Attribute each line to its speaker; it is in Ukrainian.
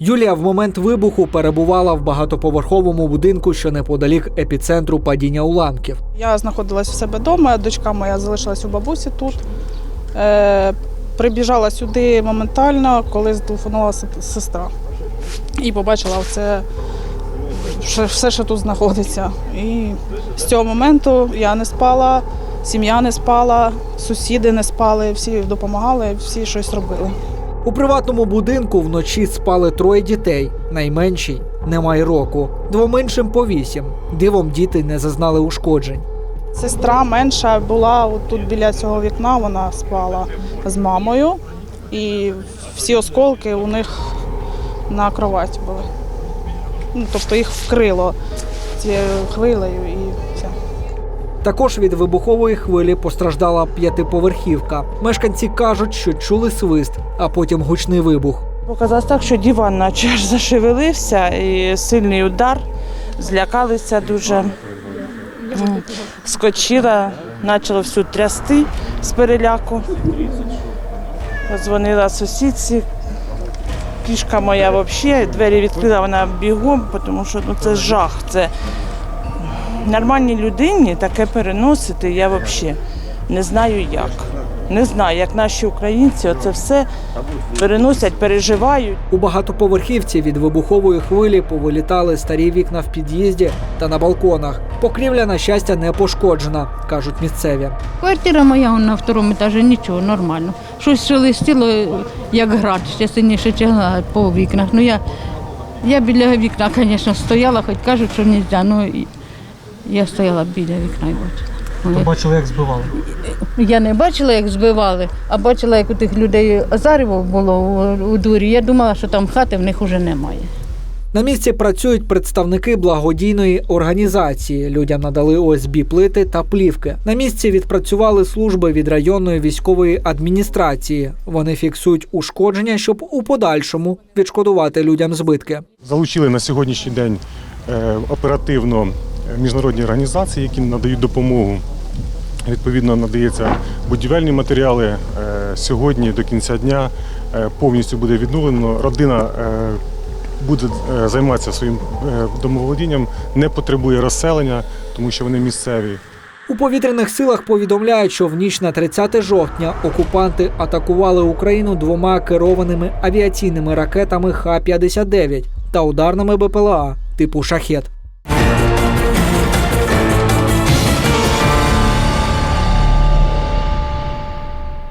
Speaker 1: Юлія в момент вибуху перебувала в багатоповерховому будинку, що неподалік епіцентру падіння уламків.
Speaker 2: Я знаходилась в себе вдома, дочка моя залишилась у бабусі тут. Е, прибіжала сюди моментально, коли зателефонувала сестра. І побачила все, все, що тут знаходиться. І з цього моменту я не спала, сім'я не спала, сусіди не спали, всі допомагали, всі щось робили.
Speaker 1: У приватному будинку вночі спали троє дітей. Найменшій немає року, двом іншим по вісім. Дивом діти не зазнали ушкоджень.
Speaker 2: Сестра менша була тут біля цього вікна, вона спала з мамою, і всі осколки у них на кроваті були. Ну, тобто їх вкрило цією хвилею і все.
Speaker 1: Також від вибухової хвилі постраждала п'ятиповерхівка. Мешканці кажуть, що чули свист, а потім гучний вибух.
Speaker 3: Показалось так, що диван наче аж зашевелився і сильний удар. Злякалися дуже. Скочила, почало всю трясти з переляку. Дзвонила сусідці. Кішка моя взагалі, двері відкрила вона бігом, тому що ну, це жах. Це нормальній людині таке переносити я взагалі не знаю як. Не знаю, як наші українці оце все переносять, переживають.
Speaker 1: У багатоповерхівці від вибухової хвилі повилітали старі вікна в під'їзді та на балконах. Покрівля, на щастя, не пошкоджена, кажуть місцеві.
Speaker 4: Квартира моя на второму етажі, нічого, нормально. Щось шелестіло, як град, ще сильніше чигла по вікнах. Ну я, я біля вікна, звісно, стояла, хоч кажуть, що не можна. Ну, я стояла біля вікна і бачила. Вони-
Speaker 1: Бачили, як збивали.
Speaker 4: Я не бачила, як збивали, а бачила, як у тих людей зарево було у, дворі. Я думала, що там хати в них вже немає.
Speaker 1: На місці працюють представники благодійної організації. Людям надали ОСБ плити та плівки. На місці відпрацювали служби від районної військової адміністрації. Вони фіксують ушкодження, щоб у подальшому відшкодувати людям збитки.
Speaker 5: Залучили на сьогоднішній день е, оперативно міжнародні організації, які надають допомогу. Відповідно, надається будівельні матеріали. Е, Сьогодні до кінця дня е, повністю буде відновлено. Родина е, буде займатися своїм домоволодінням, не потребує розселення, тому що вони місцеві.
Speaker 1: У повітряних силах повідомляють, що в ніч на 30 жовтня окупанти атакували Україну двома керованими авіаційними ракетами Х-59 та ударними БПЛА типу шахет.